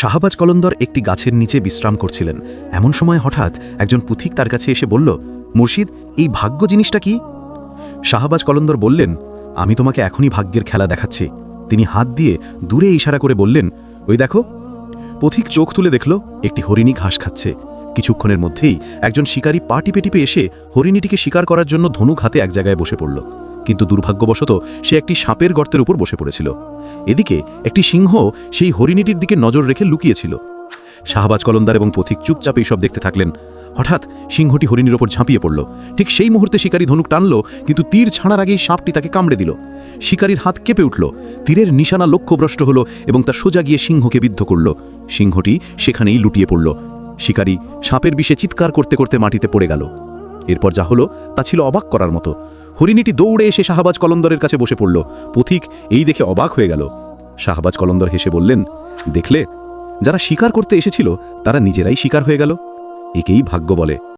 শাহবাজ কলন্দর একটি গাছের নিচে বিশ্রাম করছিলেন। এমন সময় হঠাৎ একজন পুথিক তার কাছে এসে বলল, মুর্শিদ, এই ভাগ্য জিনিসটা কি? শাহবাজ কলন্দর বললেন, আমি তোমাকে এখনই ভাগ্যের খেলা দেখাচ্ছি। তিনি হাত দিয়ে দূরে ইশারা করে বললেন, ওই দেখো। পথিক চোখ তুলে দেখল, একটি হরিণী ঘাস খাচ্ছে। কিছুক্ষণের মধ্যেই একজন শিকারী পা টিপে টিপে এসে হরিণীটিকে শিকার করার জন্য ধনুক হাতে এক জায়গায় বসে পড়ল। কিন্তু দুর্ভাগ্যবশত সে একটি সাপের গর্তের উপর বসে পড়েছিল। এদিকে একটি সিংহ সেই হরিণীটির দিকে নজর রেখে লুকিয়েছিল। শাহবাজ কলন্দার এবং পথিক চুপচাপ এইসব দেখতে থাকলেন। হঠাৎ সিংহটি হরিণীর ওপর ঝাঁপিয়ে পড়ল। ঠিক সেই মুহূর্তে শিকারী ধনুক টানল, কিন্তু তীর ছাড়ার আগেই সাপটি তাকে কামড়ে দিল। শিকারীর হাত কেঁপে উঠল। তীরের নিশানা লক্ষ্যভ্রষ্ট হল এবং তা সোজা গিয়ে সিংহকে বিদ্ধ করল। সিংহটি সেখানেই লুটিয়ে পড়ল। শিকারী সাপের বিষে চিৎকার করতে করতে মাটিতে পড়ে গেল। এরপর যা হলো, তা ছিল অবাক করার মতো। হরিণীটি দৌড়ে এসে শাহবাজ কলন্দরের কাছে বসে পড়ল। পথিক এই দেখে অবাক হয়ে গেল। শাহবাজ কলন্দর হেসে বললেন, দেখলে, যারা শিকার করতে এসেছিল, তারা নিজেরাই শিকার হয়ে গেল। একেই ভাগ্য বলে।